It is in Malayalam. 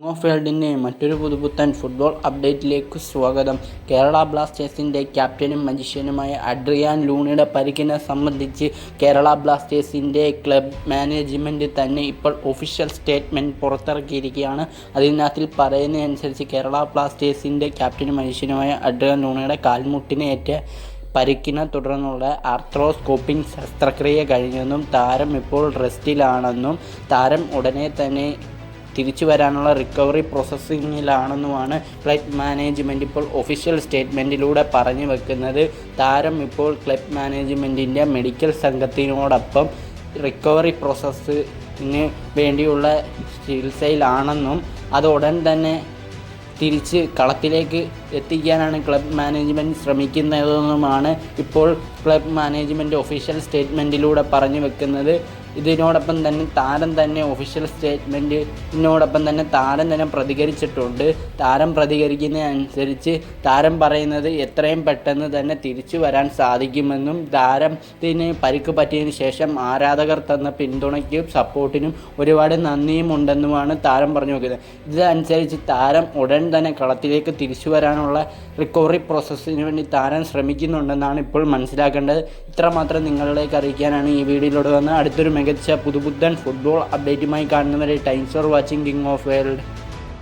വേൾഡിന്റെ മറ്റൊരു പുതുപുത്തൻ ഫുട്ബോൾ അപ്ഡേറ്റിലേക്ക് സ്വാഗതം. കേരള ബ്ലാസ്റ്റേഴ്സിന്റെ ക്യാപ്റ്റനും മജിഷ്യനുമായ അഡ്രിയാൻ ലൂണിയുടെ പരിക്കിനെ സംബന്ധിച്ച് കേരള ബ്ലാസ്റ്റേഴ്സിന്റെ ക്ലബ് മാനേജ്മെന്റ് തന്നെ ഇപ്പോൾ ഒഫീഷ്യൽ സ്റ്റേറ്റ്മെന്റ് പുറത്തിറക്കിയിരിക്കുകയാണ്. അതിനകത്തിൽ പറയുന്നതനുസരിച്ച് കേരള ബ്ലാസ്റ്റേഴ്സിന്റെ ക്യാപ്റ്റനും മജിഷ്യനുമായ അഡ്രിയാൻ ലൂണിയുടെ കാൽമുട്ടിനേറ്റ പരിക്കിനെ തുടർന്നുള്ള ആർത്രോസ്കോപ്പിംഗ് ശസ്ത്രക്രിയ കഴിഞ്ഞെന്നും താരം ഇപ്പോൾ റെസ്റ്റിലാണെന്നും താരം ഉടനെ തന്നെ തിരിച്ചു വരാനുള്ള റിക്കവറി പ്രോസസ്സിങ്ങിലാണെന്നുമാണ് ക്ലബ് മാനേജ്മെന്റ് ഇപ്പോൾ ഒഫീഷ്യൽ സ്റ്റേറ്റ്മെന്റിലൂടെ പറഞ്ഞു വെക്കുന്നത്. താരം ഇപ്പോൾ ക്ലബ് മാനേജ്മെന്റിന്റെ മെഡിക്കൽ സംഘത്തിനോടൊപ്പം റിക്കവറി പ്രോസസ്സിന് വേണ്ടിയുള്ള ചികിത്സയിലാണെന്നും അത് ഉടൻ തന്നെ തിരിച്ച് കളത്തിലേക്ക് എത്തിക്കാനാണ് ക്ലബ് മാനേജ്മെന്റ് ശ്രമിക്കുന്നതെന്നുമാണ് ഇപ്പോൾ ക്ലബ് മാനേജ്മെന്റ് ഒഫീഷ്യൽ സ്റ്റേറ്റ്മെന്റിലൂടെ പറഞ്ഞു വെക്കുന്നത്. ഇതിനോടൊപ്പം തന്നെ താരം തന്നെ ഒഫീഷ്യൽ സ്റ്റേറ്റ്മെന്റിനോടൊപ്പം തന്നെ താരം തന്നെ പ്രതികരിച്ചിട്ടുണ്ട്. താരം പ്രതികരിക്കുന്നതനുസരിച്ച് താരം പറയുന്നത് എത്രയും പെട്ടെന്ന് തന്നെ തിരിച്ചു വരാൻ സാധിക്കുമെന്നും താരത്തിന് പരിക്ക് പറ്റിയതിന് ശേഷം ആരാധകർ തന്ന പിന്തുണയ്ക്കും സപ്പോർട്ടിനും ഒരുപാട് നന്ദിയും ഉണ്ടെന്നുമാണ് താരം പറഞ്ഞു നോക്കുന്നത് ഇതനുസരിച്ച് താരം ഉടൻ തന്നെ കളത്തിലേക്ക് തിരിച്ചു വരാനുള്ള റിക്കവറി പ്രോസസ്സിന് വേണ്ടി താരം ശ്രമിക്കുന്നുണ്ടെന്നാണ് ഇപ്പോൾ മനസ്സിലാക്കേണ്ടത്. ഇത്രമാത്രം നിങ്ങളിലേക്ക് അറിയിക്കാനാണ് ഈ വീഡിയോയിലൂടെ വന്ന് അടുത്തൊരു മികച്ച പുതുപുത്തൻ ഫുട്ബോൾ അപ്ഡേറ്റുമായി കാണുന്നവരെ times for watching king of world